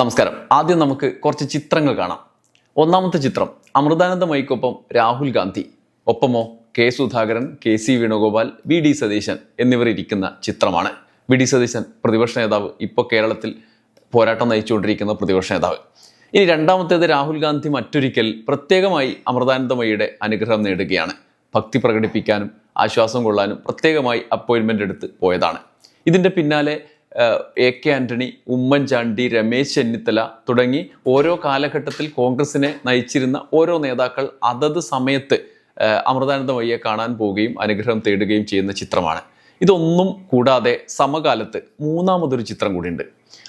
നമസ്കാരം. ആദ്യം നമുക്ക് കുറച്ച് ചിത്രങ്ങൾ കാണാം. ഒന്നാമത്തെ ചിത്രം അമൃതാനന്ദമയിക്കൊപ്പം Rahul Gandhi. ഒപ്പമോ K Sudhakaran K C Venugopal V D Satheesan എന്നിവർ ഇരിക്കുന്ന ചിത്രമാണ്. വി ഡി സതീശൻ പ്രതിപക്ഷ നേതാവ് ഇപ്പോൾ കേരളത്തിൽ പോരാട്ടം നയിച്ചുകൊണ്ടിരിക്കുന്ന പ്രതിപക്ഷ നേതാവ്. ഇനി രണ്ടാമത്തേത് രാഹുൽ ഗാന്ധി മറ്റൊരിക്കൽ പ്രത്യേകമായി അമൃതാനന്ദമയിയുടെ അനുഗ്രഹം നേടുകയാണ്. ഭക്തി പ്രകടിപ്പിക്കാനും ആശ്വാസം കൊള്ളാനും പ്രത്യേകമായി അപ്പോയിൻമെന്റ് എടുത്ത് പോയതാണ്. ഇതിന്റെ പിന്നാലെ എ കെ ആന്റണി ഉമ്മൻചാണ്ടി രമേശ് ചെന്നിത്തല തുടങ്ങി ഓരോ കാലഘട്ടത്തിൽ കോൺഗ്രസിനെ നയിച്ചിരുന്ന ഓരോ നേതാക്കൾ അതത് സമയത്ത് അമൃതാനന്ദ അമൃതാനന്ദമയ്യെ കാണാൻ പോവുകയും അനുഗ്രഹം തേടുകയും ചെയ്യുന്ന ചിത്രമാണ്. ഇതൊന്നും കൂടാതെ സമകാലത്ത് മൂന്നാമതൊരു ചിത്രം കൂടിയുണ്ട്.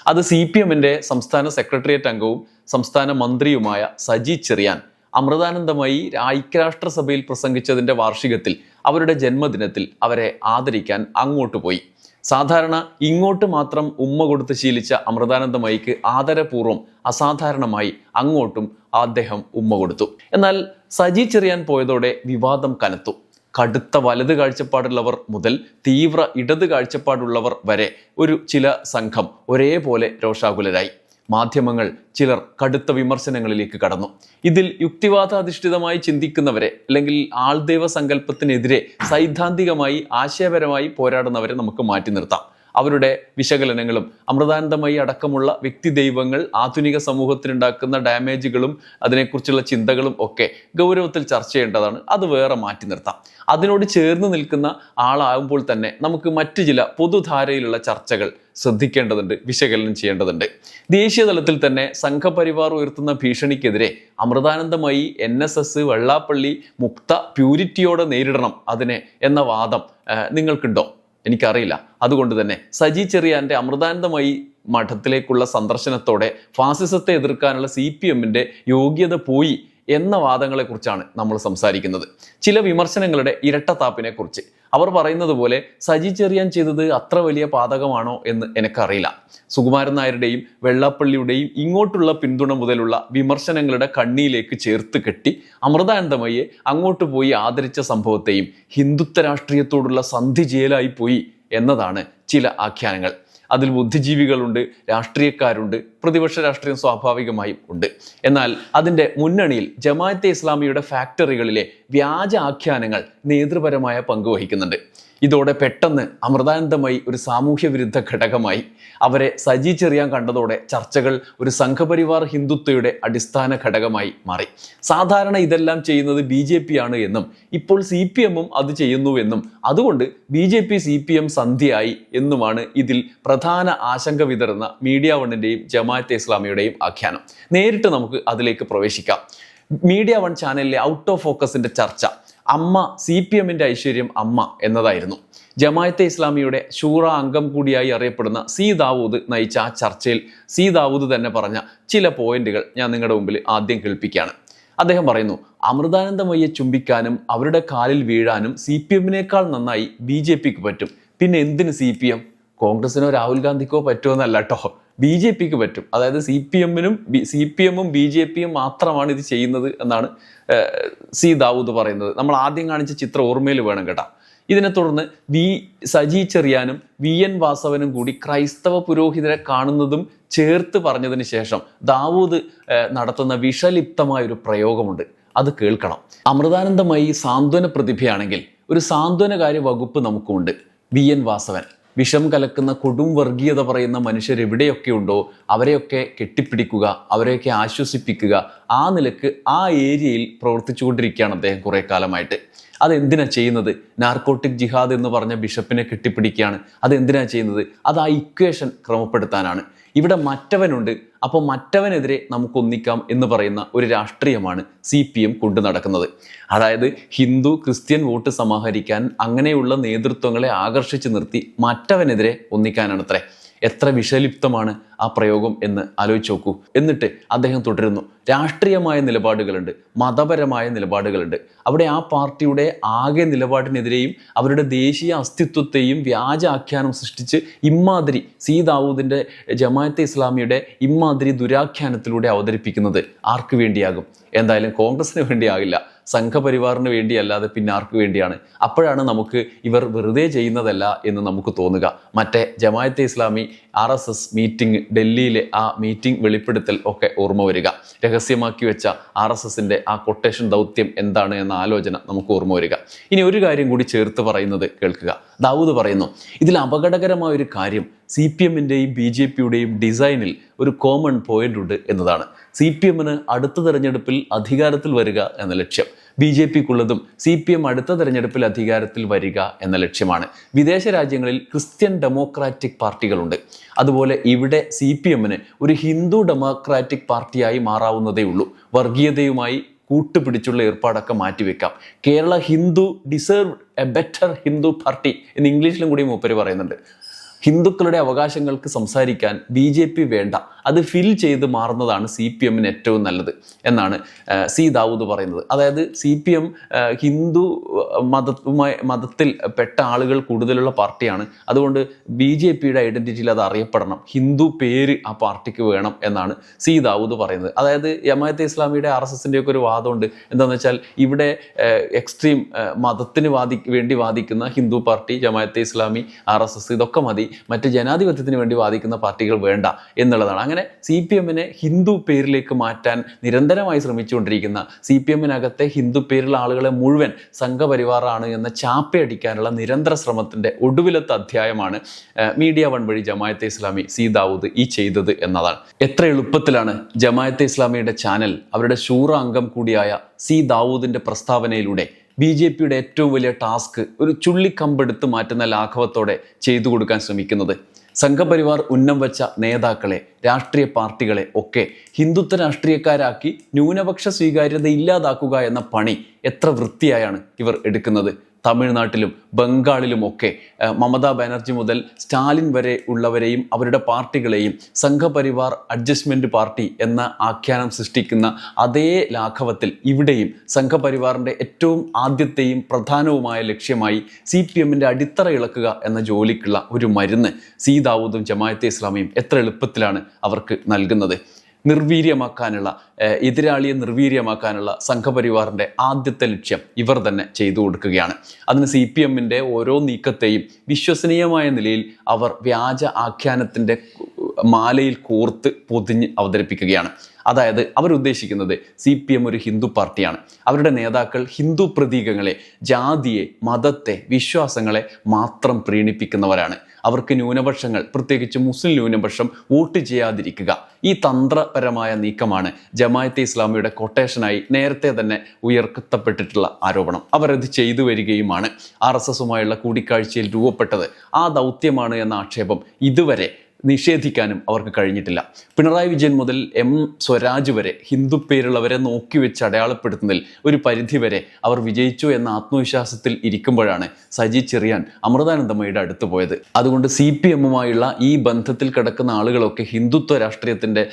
അത് സി പി എമ്മിന്റെ സംസ്ഥാന സെക്രട്ടേറിയറ്റ് അംഗവും സംസ്ഥാന മന്ത്രിയുമായ സജി ചെറിയാൻ അമൃതാനന്ദമായി ഐക്യരാഷ്ട്രസഭയിൽ പ്രസംഗിച്ചതിന്റെ വാർഷികത്തിൽ അവരുടെ ജന്മദിനത്തിൽ അവരെ ആദരിക്കാൻ അങ്ങോട്ട് പോയി. സാധാരണ ഇങ്ങോട്ട് മാത്രം ഉമ്മ കൊടുത്ത് ശീലിച്ച അമൃതാനന്ദമയിക്ക് ആദരപൂർവം അസാധാരണമായി അങ്ങോട്ടും അദ്ദേഹം ഉമ്മ കൊടുത്തു. എന്നാൽ സജി ചെറിയാൻ പോയതോടെ വിവാദം കനത്തു. കടുത്ത വലത് കാഴ്ചപ്പാടുള്ളവർ മുതൽ തീവ്ര ഇടത് കാഴ്ചപ്പാടുള്ളവർ വരെ ഒരു ചില സംഘം ഒരേപോലെ രോഷാകുലരായി. മാധ്യമങ്ങൾ ചിലർ കടുത്ത വിമർശനങ്ങളിലേക്ക് കടന്നു. ഇതിൽ യുക്തിവാദാധിഷ്ഠിതമായി ചിന്തിക്കുന്നവരെ അല്ലെങ്കിൽ ആൾദൈവ സങ്കല്പത്തിനെതിരെ സൈദ്ധാന്തികമായി ആശയപരമായി പോരാടുന്നവരെ നമുക്ക് മാറ്റി നിർത്താം. അവരുടെ വിശകലനങ്ങളും. അമൃതാനന്ദമയി അടക്കമുള്ള വ്യക്തി ദൈവങ്ങൾ ആധുനിക സമൂഹത്തിനുണ്ടാക്കുന്ന ഡാമേജുകളും അതിനെക്കുറിച്ചുള്ള ചിന്തകളും ഒക്കെ ഗൗരവത്തിൽ ചർച്ച ചെയ്യേണ്ടതാണ്. അത് വേറെ മാറ്റി നിർത്താം. അതിനോട് ചേർന്ന് നിൽക്കുന്ന ആളാകുമ്പോൾ തന്നെ നമുക്ക് മറ്റു ചില പൊതുധാരയിലുള്ള ചർച്ചകൾ ശ്രദ്ധിക്കേണ്ടതുണ്ട് വിശകലനം ചെയ്യേണ്ടതുണ്ട്. ദേശീയ തലത്തിൽ തന്നെ സംഘപരിവാർ ഉയർത്തുന്ന ഭീഷണിക്കെതിരെ Amritanandamayi N S S Vellappally മുക്ത പ്യൂരിറ്റിയോടെ നേരിടണം അതിനെ എന്ന വാദം നിങ്ങൾക്കുണ്ടോ? എനിക്കറിയില്ല. അതുകൊണ്ട് തന്നെ സജി ചെറിയാന്റെ അമൃതാനന്ദമായി മഠത്തിലേക്കുള്ള സന്ദർശനത്തോടെ ഫാസിസത്തെ എതിർക്കാനുള്ള സി പി എമ്മിന്റെ യോഗ്യത പോയി. എന്ന വാദങ്ങളെക്കുറിച്ചാണ് നമ്മൾ സംസാരിക്കുന്നത്. ചില വിമർശനങ്ങളുടെ ഇരട്ടത്താപ്പിനെ കുറിച്ച് അവർ പറയുന്നത് പോലെ സജി ചെറിയാൻ ചെയ്തത് അത്ര വലിയ പാതകമാണോ എന്ന് എനിക്കറിയില്ല. സുകുമാരൻ നായരുടെയും വെള്ളാപ്പള്ളിയുടെയും ഇങ്ങോട്ടുള്ള പിന്തുണ മുതലുള്ള വിമർശനങ്ങളുടെ കണ്ണിയിലേക്ക് ചേർത്ത് കെട്ടി അമൃതാനന്ദമയെ അങ്ങോട്ട് പോയി ആദരിച്ച സംഭവത്തെയും ഹിന്ദുത്വ രാഷ്ട്രീയത്തോടുള്ള സന്ധി ജയിലായി പോയി എന്നതാണ് ചില ആഖ്യാനങ്ങൾ. അതിൽ ബുദ്ധിജീവികളുണ്ട് രാഷ്ട്രീയക്കാരുണ്ട് പ്രതിപക്ഷ രാഷ്ട്രീയം സ്വാഭാവികമായും ഉണ്ട്. എന്നാൽ അതിന്റെ മുന്നണിയിൽ ജമാഅത്തെ ഇസ്ലാമിയുടെ ഫാക്ടറികളിലെ വ്യാജ ആഖ്യാനങ്ങൾ നേതൃപരമായ പങ്ക് വഹിക്കുന്നുണ്ട്. ഇതോടെ പെട്ടെന്ന് അമൃതാനന്ദമായി ഒരു സാമൂഹ്യ വിരുദ്ധ ഘടകമായി അവരെ സജി ചെറിയാൻ കണ്ടതോടെ ചർച്ചകൾ ഒരു സംഘപരിവാർ ഹിന്ദുത്വയുടെ അടിസ്ഥാന ഘടകമായി മാറി. സാധാരണ ഇതെല്ലാം ചെയ്യുന്നത് ബി ജെ പി ആണ് എന്നും ഇപ്പോൾ സി പി എമ്മും അത് ചെയ്യുന്നുവെന്നും അതുകൊണ്ട് B J P C P M സന്ധിയായി എന്നുമാണ് ഇതിൽ പ്രധാന ആശങ്ക വിതറുന്ന മീഡിയ വണ്ണിന്റെയും ജമാഅത്തെ ഇസ്ലാമിയുടെയും ആഖ്യാനം. നേരിട്ട് നമുക്ക് അതിലേക്ക് പ്രവേശിക്കാം. മീഡിയ വൺ ചാനലിലെ ഔട്ട് ഓഫ് ഫോക്കസിന്റെ ചർച്ച അമ്മ സി പി എമ്മിന്റെ ഐശ്വര്യം അമ്മ എന്നതായിരുന്നു. ജമായത്തെ ഇസ്ലാമിയുടെ ഷൂറ അംഗം കൂടിയായി അറിയപ്പെടുന്ന സി ദാവൂദ് നയിച്ച ആ ചർച്ചയിൽ സി ദാവൂദ് തന്നെ പറഞ്ഞ ചില പോയിന്റുകൾ ഞാൻ നിങ്ങളുടെ മുമ്പിൽ ആദ്യം കേൾപ്പിക്കുകയാണ്. അദ്ദേഹം പറയുന്നു അമൃതാനന്ദമയ്യെ ചുംബിക്കാനും അവരുടെ കാലിൽ വീഴാനും സി പി എമ്മിനേക്കാൾ നന്നായി ബി ജെ പിക്ക് പറ്റും. പിന്നെ എന്തിന് സി പി എം? കോൺഗ്രസിനോ രാഹുൽ ഗാന്ധിക്കോ പറ്റുമെന്നല്ല കേട്ടോ ബി ജെ പിക്ക് പറ്റും. അതായത് സി പി എമ്മിനും സി പി എമ്മും ബി ജെ പിയും മാത്രമാണ് ഇത് ചെയ്യുന്നത് എന്നാണ് സി ദാവൂദ് പറയുന്നത്. നമ്മൾ ആദ്യം കാണിച്ച ചിത്രം ഓർമ്മയിൽ വേണം കേട്ടാ. ഇതിനെ തുടർന്ന് വി സജി ചെറിയാനും വി എൻ വാസവനും കൂടി ക്രൈസ്തവ പുരോഹിതരെ കാണുന്നതും ചേർത്ത് പറഞ്ഞതിന് ശേഷം ദാവൂദ് നടത്തുന്ന വിഷലിപ്തമായ ഒരു പ്രയോഗമുണ്ട്. അത് കേൾക്കണം. അമൃതാനന്ദമായി സാന്ത്വന പ്രതിഭയാണെങ്കിൽ ഒരു സാന്ത്വനകാര്യ വകുപ്പ് നമുക്കുണ്ട് വി എൻ വാസവൻ. വിഷം കലക്കുന്ന കൊടും വർഗീയത പറയുന്ന മനുഷ്യർ എവിടെയൊക്കെ ഉണ്ടോ അവരെയൊക്കെ കെട്ടിപ്പിടിക്കുക അവരെയൊക്കെ ആശ്വസിപ്പിക്കുക ആ നിലയ്ക്ക് ആ ഏരിയയിൽ പ്രവർത്തിച്ചുകൊണ്ടിരിക്കുകയാണ് അദ്ദേഹം കുറേ കാലമായിട്ട്. അതെന്തിനാ ചെയ്യുന്നത്? നാർക്കോട്ടിക് ജിഹാദ് എന്ന് പറഞ്ഞ ബിഷപ്പിനെ കെട്ടിപ്പിടിക്കുകയാണ്. അതെന്തിനാ ചെയ്യുന്നത്? അത് ആ ഇക്വേഷൻ ക്രമപ്പെടുത്താനാണ്. ഇവിടെ മറ്റവനുണ്ട്. അപ്പോൾ മറ്റവനെതിരെ നമുക്ക് ഒന്നിക്കാം എന്ന് പറയുന്ന ഒരു രാഷ്ട്രീയമാണ് സി പി എം കൊണ്ടു നടക്കുന്നത്. അതായത് ഹിന്ദു ക്രിസ്ത്യൻ വോട്ട് സമാഹരിക്കാൻ അങ്ങനെയുള്ള നേതൃത്വങ്ങളെ ആകർഷിച്ചു നിർത്തി മറ്റവനെതിരെ ഒന്നിക്കാനാണത്രേ. എത്ര വിഷലിപ്തമാണ്. ആ പ്രയോഗം എന്ന് ആലോചിച്ച് നോക്കൂ. എന്നിട്ട് അദ്ദേഹം തുടരുന്നു. രാഷ്ട്രീയമായ നിലപാടുകളുണ്ട് മതപരമായ നിലപാടുകളുണ്ട്. അവിടെ ആ പാർട്ടിയുടെ ആകെ നിലപാടിനെതിരെയും അവരുടെ ദേശീയ അസ്തിത്വത്തെയും വ്യാജ ആഖ്യാനം സൃഷ്ടിച്ച് ഇമ്മാതിരി സി ദാവൂദിന്റെ ജമാഅത്തെ ഇസ്ലാമിയുടെ ഇമ്മാതിരി ദുരാഖ്യാനത്തിലൂടെ അവതരിപ്പിക്കുന്നത് ആർക്ക് വേണ്ടിയാകും? എന്തായാലും കോൺഗ്രസിന് വേണ്ടിയാകില്ല. സംഘപരിവാറിന് വേണ്ടിയല്ലാതെ പിന്നെ ആർക്ക് വേണ്ടിയാണ്? അപ്പോഴാണ് നമുക്ക് ഇവർ വെറുതെ ചെയ്യുന്നതല്ല എന്ന് നമുക്ക് തോന്നുക. മറ്റേ Jamaat Islami R S S meeting ഡൽഹിയിലെ ആ മീറ്റിംഗ് വെളിപ്പെടുത്തൽ ഒക്കെ ഓർമ്മ വരിക. രഹസ്യമാക്കി വെച്ച ആർ എസ് എസിന്റെ ആ കൊട്ടേഷൻ ദൗത്യം എന്താണ് എന്ന ആലോചന നമുക്ക് ഓർമ്മ വരിക. ഇനി ഒരു കാര്യം കൂടി ചേർത്ത് പറയുന്നത് കേൾക്കുക. ദാവൂദ് പറയുന്നു ഇതിൽ അപകടകരമായ ഒരു കാര്യം സി പി എമ്മിന്റെയും ബി ജെ പിയുടെയും ഡിസൈനിൽ ഒരു കോമൺ പോയിന്റ് ഉണ്ട് എന്നതാണ്. സി പി എമ്മിന് അടുത്ത തെരഞ്ഞെടുപ്പിൽ അധികാരത്തിൽ വരിക എന്ന ലക്ഷ്യം. ബി ജെ പിക്കുള്ളതും സി പി എം അടുത്ത തെരഞ്ഞെടുപ്പിൽ അധികാരത്തിൽ വരിക എന്ന ലക്ഷ്യമാണ്. വിദേശ രാജ്യങ്ങളിൽ ക്രിസ്ത്യൻ ഡെമോക്രാറ്റിക് പാർട്ടികളുണ്ട്. അതുപോലെ ഇവിടെ സി പി എമ്മിന് ഒരു ഹിന്ദു ഡെമോക്രാറ്റിക് പാർട്ടിയായി മാറാവുന്നതേ ഉള്ളൂ. വർഗീയതയുമായി കൂട്ടുപിടിച്ചുള്ള ഏർപ്പാടൊക്കെ മാറ്റിവെക്കാം. Kerala Hindu deserve a better Hindu party എന്ന് ഇംഗ്ലീഷിലും കൂടി മൂപ്പര് പറയുന്നുണ്ട്. ഹിന്ദുക്കളുടെ അവകാശങ്ങൾക്ക് സംസാരിക്കാൻ ബി വേണ്ട. അത് ഫിൽ ചെയ്ത് മാറുന്നതാണ് സി പി എമ്മിന് ഏറ്റവും നല്ലത് എന്നാണ് സി ദാവൂദ് പറയുന്നത്. അതായത് സി പി എം ഹിന്ദു മതവുമായി മതത്തിൽ പെട്ട ആളുകൾ കൂടുതലുള്ള പാർട്ടിയാണ്. അതുകൊണ്ട് ബി ജെ പിയുടെ ഐഡന്റിറ്റിയിൽ അത് അറിയപ്പെടണം. ഹിന്ദു പേര് ആ പാർട്ടിക്ക് വേണം എന്നാണ് സി ദാവൂദ് പറയുന്നത്. അതായത് യമായത്തെ ഇസ്ലാമിയുടെ ആർ എസ് എസിന്റെ ഒക്കെ ഒരു വാദമുണ്ട്. എന്താണെന്ന് വെച്ചാൽ ഇവിടെ എക്സ്ട്രീം മതത്തിന് വാദി വേണ്ടി വാദിക്കുന്ന Hindu party Jamaat Islami R S S ഇതൊക്കെ മതി. മറ്റ് ജനാധിപത്യത്തിന് വേണ്ടി വാദിക്കുന്ന പാർട്ടികൾ വേണ്ട എന്നുള്ളതാണ്. അങ്ങനെ സി പി എമ്മിനെ ഹിന്ദു പേരിലേക്ക് മാറ്റാൻ നിരന്തരമായി ശ്രമിച്ചുകൊണ്ടിരിക്കുന്ന സി പി എമ്മിനകത്തെ ഹിന്ദു പേരുള്ള ആളുകളെ മുഴുവൻ സംഘപരിവാറാണ് എന്ന ചാപ്പയടിക്കാനുള്ള നിരന്തര ശ്രമത്തിന്റെ ഒടുവിലത്തെ അധ്യായമാണ് മീഡിയ വൺ വഴി ജമായത്തെ ഇസ്ലാമി സി ദാവൂദ് ഈ ചെയ്തത് എന്നതാണ്. എത്ര എളുപ്പത്തിലാണ് ജമായത്തെ ഇസ്ലാമിയുടെ ചാനൽ അവരുടെ ശൂറ അംഗം കൂടിയായ സി ദാവൂദിന്റെ പ്രസ്താവനയിലൂടെ ബി ജെ പിയുടെ ഏറ്റവും വലിയ ടാസ്ക് ഒരു ചുള്ളിക്കമ്പെടുത്ത് മാറ്റുന്ന ലാഘവത്തോടെ ചെയ്തു കൊടുക്കാൻ ശ്രമിക്കുന്നത്? സംഘപരിവാർ ഉന്നം വെച്ച നേതാക്കളെ രാഷ്ട്രീയ പാർട്ടികളെ ഒക്കെ ഹിന്ദുത്വ രാഷ്ട്രീയക്കാരാക്കി ന്യൂനപക്ഷ സ്വീകാര്യത ഇല്ലാതാക്കുക എന്ന പണി എത്ര വൃത്തിയായാണ് ഇവർ എടുക്കുന്നത്? തമിഴ്നാട്ടിലും ബംഗാളിലും ഒക്കെ മമതാ ബാനർജി മുതൽ സ്റ്റാലിൻ വരെ ഉള്ളവരെയും അവരുടെ പാർട്ടികളെയും സംഘപരിവാർ അഡ്ജസ്റ്റ്മെന്റ് പാർട്ടി എന്ന ആഖ്യാനം സൃഷ്ടിക്കുന്ന അതേ ലാഘവത്തിൽ ഇവിടെയും സംഘപരിവാറിന്റെ ഏറ്റവും ആദ്യത്തെയും പ്രധാനവുമായ ലക്ഷ്യമായി സി പി എമ്മിന്റെ അടിത്തറ ഇളക്കുക എന്ന ജോലിക്കുള്ള ഒരു മരുന്ന് സി ദാവൂദും ജമായത്തെ ഇസ്ലാമിയും എത്ര എളുപ്പത്തിലാണ് അവർക്ക് നൽകുന്നത്. നിർവീര്യമാക്കാനുള്ള എതിരാളിയെ നിർവീര്യമാക്കാനുള്ള സംഘപരിവാറിന്റെ ആദ്യത്തെ ലക്ഷ്യം ഇവർ തന്നെ ചെയ്തു കൊടുക്കുകയാണ്. അതിന് സി പി എമ്മിന്റെ ഓരോ നീക്കത്തെയും വിശ്വസനീയമായ നിലയിൽ അവർ വ്യാജ ആഖ്യാനത്തിന്റെ മാലയിൽ കോർത്ത് പൊതിഞ്ഞ് അവതരിപ്പിക്കുകയാണ്. അതായത് അവരുദ്ദേശിക്കുന്നത് സി പി എം ഒരു ഹിന്ദു പാർട്ടിയാണ്. അവരുടെ നേതാക്കൾ ഹിന്ദു പ്രതീകങ്ങളെ ജാതിയെ മതത്തെ വിശ്വാസങ്ങളെ മാത്രം പ്രീണിപ്പിക്കുന്നവരാണ്. അവർക്ക് ന്യൂനപക്ഷങ്ങൾ പ്രത്യേകിച്ച് മുസ്ലിം ന്യൂനപക്ഷം വോട്ട് ചെയ്യാതിരിക്കുക. ഈ തന്ത്രപരമായ നീക്കമാണ് ജമായത്തെ ഇസ്ലാമിയുടെ കൊട്ടേഷനായി നേരത്തെ തന്നെ ഉയർത്തപ്പെട്ടിട്ടുള്ള ആരോപണം. അവരത് ചെയ്തു വരികയുമാണ്. ആർ എസ് എസുമായുള്ള കൂടിക്കാഴ്ചയിൽ രൂപപ്പെട്ടത് ആ ദൗത്യമാണ് എന്ന ആക്ഷേപം ഇതുവരെ നിഷേധിക്കാനും അവർക്ക് കഴിഞ്ഞിട്ടില്ല. പിണറായി വിജയൻ മുതൽ എം സ്വരാജ് വരെ ഹിന്ദു പേരുള്ളവരെ നോക്കി വെച്ച് അടയാളപ്പെടുത്തുന്നതിൽ ഒരു പരിധിവരെ അവർ വിജയിച്ചു എന്ന ആത്മവിശ്വാസത്തിൽ ഇരിക്കുമ്പോഴാണ് സജി ചെറിയാൻ അമൃതാനന്ദമയുടെ അടുത്ത് പോയത്. അതുകൊണ്ട് സി പി എമ്മുമായുള്ള ഈ ബന്ധത്തിൽ കിടക്കുന്ന ആളുകളൊക്കെ ഹിന്ദുത്വ രാഷ്ട്രീയത്തിന്റെ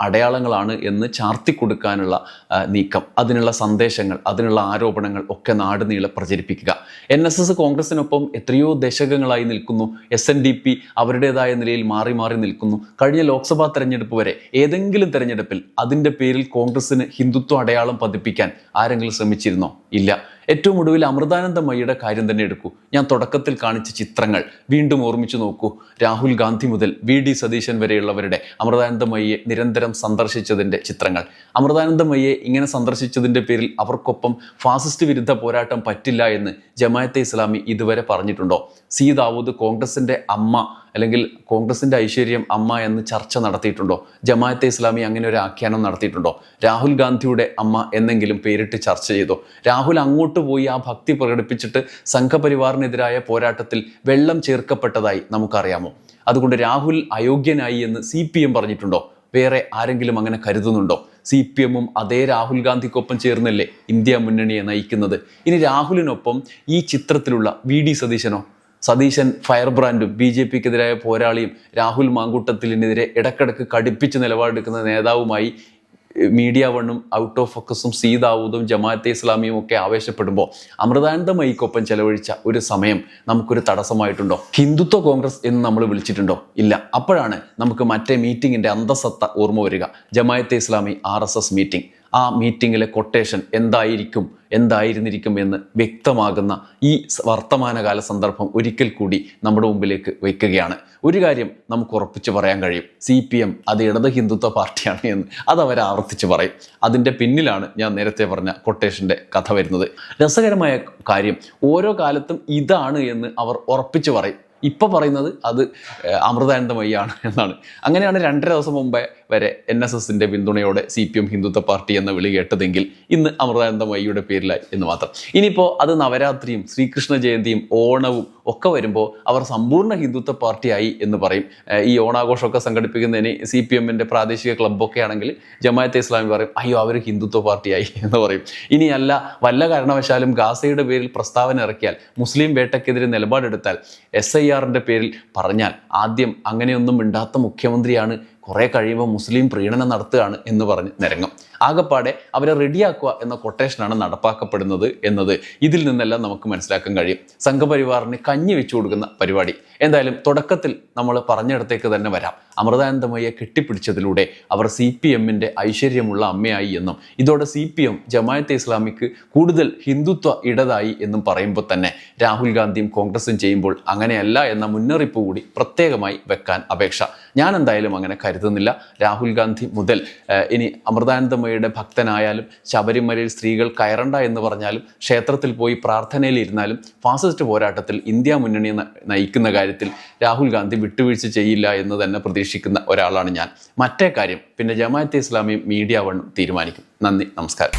അടയാളങ്ങളാണ് എന്ന് ചാർത്തി കൊടുക്കാനുള്ള നീക്കം. അതിനുള്ള സന്ദേശങ്ങൾ അതിനുള്ള ആരോപണങ്ങൾ ഒക്കെ നാടുനീളെ പ്രചരിപ്പിക്കുക. എൻ എസ് എസ് കോൺഗ്രസിനൊപ്പം എത്രയോ ദശകങ്ങളായി നിൽക്കുന്നു. എസ് എൻ ഡി പി അവരുടേതായ നിലയിൽ മാറി മാറി നിൽക്കുന്നു. കഴിഞ്ഞ ലോക്സഭാ തെരഞ്ഞെടുപ്പ് വരെ ഏതെങ്കിലും തെരഞ്ഞെടുപ്പിൽ അതിന്റെ പേരിൽ കോൺഗ്രസിന് ഹിന്ദുത്വ അടയാളം പതിപ്പിക്കാൻ ആരെങ്കിലും ശ്രമിച്ചിരുന്നോ? ഇല്ല. ഏറ്റവും ഒടുവിൽ അമൃതാനന്ദമയ്യയുടെ കാര്യം തന്നെ എടുക്കൂ. ഞാൻ തുടക്കത്തിൽ കാണിച്ച ചിത്രങ്ങൾ വീണ്ടും ഓർമ്മിച്ചു നോക്കൂ. രാഹുൽ ഗാന്ധി മുതൽ വി ഡി സതീശൻ വരെയുള്ളവരുടെ അമൃതാനന്ദമയ്യെ നിരന്തരം സന്ദർശിച്ചതിന്റെ ചിത്രങ്ങൾ. അമൃതാനന്ദമയ്യെ ഇങ്ങനെ സന്ദർശിച്ചതിന്റെ പേരിൽ അവർക്കൊപ്പം ഫാസിസ്റ്റ് വിരുദ്ധ പോരാട്ടം പറ്റില്ല എന്ന് ജമായത്തെ ഇസ്ലാമി ഇതുവരെ പറഞ്ഞിട്ടുണ്ടോ? സി ദാവൂദ് കോൺഗ്രസിന്റെ അമ്മ അല്ലെങ്കിൽ കോൺഗ്രസിന്റെ ഐശ്വര്യം അമ്മ എന്ന് ചർച്ച നടത്തിയിട്ടുണ്ടോ? ജമാഅത്തെ ഇസ്ലാമി അങ്ങനെ ഒരു ആഖ്യാനം നടത്തിയിട്ടുണ്ടോ? രാഹുൽ ഗാന്ധിയുടെ അമ്മ എന്നെങ്കിലും പേരിട്ട് ചർച്ച ചെയ്തോ? രാഹുൽ അങ്ങോട്ട് പോയി ആ ഭക്തി പ്രകടിപ്പിച്ചിട്ട് സംഘപരിവാറിനെതിരായ പോരാട്ടത്തിൽ വെള്ളം ചേർക്കപ്പെട്ടതായി നമുക്കറിയാമോ? അതുകൊണ്ട് രാഹുൽ അയോഗ്യനായി എന്ന് സി പി എം പറഞ്ഞിട്ടുണ്ടോ? വേറെ ആരെങ്കിലും അങ്ങനെ കരുതുന്നുണ്ടോ? സി പി എമ്മും അതേ രാഹുൽ ഗാന്ധിക്കൊപ്പം ചേർന്നല്ലേ ഇന്ത്യ മുന്നണിയെ നയിക്കുന്നത്? ഇനി രാഹുലിനൊപ്പം ഈ ചിത്രത്തിലുള്ള വി ഡി സതീശനോ? സതീശൻ ഫയർ ബ്രാൻഡും ബി ജെ പിക്കെതിരായ പോരാളിയും രാഹുൽ മാങ്കൂട്ടത്തിലിനെതിരെ ഇടക്കിടക്ക് കടുപ്പിച്ച് നിലപാടെടുക്കുന്ന നേതാവുമായി മീഡിയ വണ്ണും ഔട്ട് ഓഫ് ഫോക്കസും സീതാവൂതും ജമാഅത്തെ ഇസ്ലാമിയും ഒക്കെ ആവേശപ്പെടുമ്പോൾ അമൃതാനന്ദമയിക്കൊപ്പം ചെലവഴിച്ച ഒരു സമയം നമുക്കൊരു തടസ്സമായിട്ടുണ്ടോ? ഹിന്ദുത്വ കോൺഗ്രസ് എന്ന് നമ്മൾ വിളിച്ചിട്ടുണ്ടോ? ഇല്ല. അപ്പോഴാണ് നമുക്ക് മറ്റേ മീറ്റിങ്ങിന്റെ അന്തസത്ത ഓർമ്മ വരിക. ജമാഅത്തെ ഇസ്ലാമി ആർ മീറ്റിംഗ് ആ മീറ്റിങ്ങിലെ കൊട്ടേഷൻ എന്തായിരിക്കും എന്തായിരുന്നിരിക്കും എന്ന് വ്യക്തമാകുന്ന ഈ വർത്തമാനകാല സന്ദർഭം ഒരിക്കൽ കൂടി നമ്മുടെ മുമ്പിലേക്ക് വയ്ക്കുകയാണ് ഒരു കാര്യം നമുക്ക് ഉറപ്പിച്ച് പറയാൻ കഴിയും. സി പി എം അത് ഇടത് ഹിന്ദുത്വ പാർട്ടിയാണ് എന്ന് അത് അവർ ആവർത്തിച്ച് പറയും. അതിന്റെ പിന്നിലാണ് ഞാൻ നേരത്തെ പറഞ്ഞ കൊട്ടേഷന്റെ കഥ വരുന്നത്. രസകരമായ കാര്യം ഓരോ കാലത്തും ഇതാണ് എന്ന് അവർ ഉറപ്പിച്ച് പറയും. ഇപ്പൊ പറയുന്നത് അത് അമൃതാനന്ദമയ്യാണ് എന്നാണ്. അങ്ങനെയാണ് രണ്ടര ദിവസം മുമ്പേ വരെ എൻ എസ് എസിന്റെ പിന്തുണയോടെ C P M Hindutva party എന്ന വിളി കേട്ടതെങ്കിൽ ഇന്ന് അമൃതാനന്ദമയ്യയുടെ പേരിലായി എന്ന് മാത്രം. ഇനിയിപ്പോൾ അത് നവരാത്രിയും ശ്രീകൃഷ്ണ ജയന്തിയും ഓണവും ഒക്കെ വരുമ്പോൾ അവർ സമ്പൂർണ ഹിന്ദുത്വ പാർട്ടിയായി എന്ന് പറയും. ഈ ഓണാഘോഷമൊക്കെ സംഘടിപ്പിക്കുന്നതിന് സി പി എമ്മിന്റെ പ്രാദേശിക ക്ലബ്ബൊക്കെ ആണെങ്കിൽ ജമാഅത്തെ ഇസ്ലാമി പറയും അയ്യോ അവർ ഹിന്ദുത്വ പാർട്ടിയായി എന്ന് പറയും. ഇനിയല്ല വല്ല കാരണവശാലും ഗാസയുടെ പേരിൽ പ്രസ്താവന ഇറക്കിയാൽ മുസ്ലിം വേട്ടയ്ക്കെതിരെ നിലപാടെടുത്താൽ എസ് ഐ ആറിന്റെ പേരിൽ പറഞ്ഞാൽ ആദ്യം അങ്ങനെയൊന്നും മിണ്ടാത്ത മുഖ്യമന്ത്രിയാണ് കുറേ കഴിയുമ്പോൾ മുസ്ലിം പ്രീണനം നടത്തുകയാണ് എന്ന് പറഞ്ഞ് നിരങ്ങും ആകപ്പാടെ അവരെ റെഡിയാക്കുക എന്ന കൊട്ടേഷനാണ് നടപ്പാക്കപ്പെടുന്നത് എന്നത്. ഇതിൽ നിന്നെല്ലാം നമുക്ക് മനസ്സിലാക്കാൻ കഴിയും. സംഘപരിവാറിന് കഞ്ഞി വെച്ചു കൊടുക്കുന്ന പരിപാടി. എന്തായാലും തുടക്കത്തിൽ നമ്മൾ പറഞ്ഞിടത്തേക്ക് തന്നെ വരാം. അമൃതാനന്ദമയെ കെട്ടിപ്പിടിച്ചതിലൂടെ അവർ സി പി എമ്മിന്റെ ഐശ്വര്യമുള്ള അമ്മയായി എന്നും ഇതോടെ സി പി എം ജമായത്തെ ഇസ്ലാമിക്ക് കൂടുതൽ ഹിന്ദുത്വ ഇടതായി എന്നും പറയുമ്പോൾ തന്നെ രാഹുൽ ഗാന്ധിയും കോൺഗ്രസും ചെയ്യുമ്പോൾ അങ്ങനെയല്ല എന്ന മുന്നറിയിപ്പ് കൂടി പ്രത്യേകമായി വെക്കാൻ അപേക്ഷ. ഞാൻ എന്തായാലും അങ്ങനെ കരുതുന്നില്ല. രാഹുൽ ഗാന്ധി മുതൽ ഇനി അമൃതാനന്ദമയുടെ ഭക്തനായാലും ശബരിമലയിൽ സ്ത്രീകൾ കയറണ്ട എന്ന് പറഞ്ഞാലും ക്ഷേത്രത്തിൽ പോയി പ്രാർത്ഥനയിൽ ഇരുന്നാലും ഫാസിസ്റ്റ് പോരാട്ടത്തിൽ ഇന്ത്യ മുന്നണി നയിക്കുന്ന കാര്യത്തിൽ രാഹുൽ ഗാന്ധി വിട്ടുവീഴ്ച ചെയ്യില്ല എന്ന് തന്നെ പ്രതീക്ഷിക്കുന്ന ഒരാളാണ് ഞാൻ. മറ്റേ കാര്യം പിന്നെ ജമാഅത്തെ ഇസ്ലാമി മീഡിയ വൺ തീരുമാനിക്കും. നന്ദി നമസ്കാരം.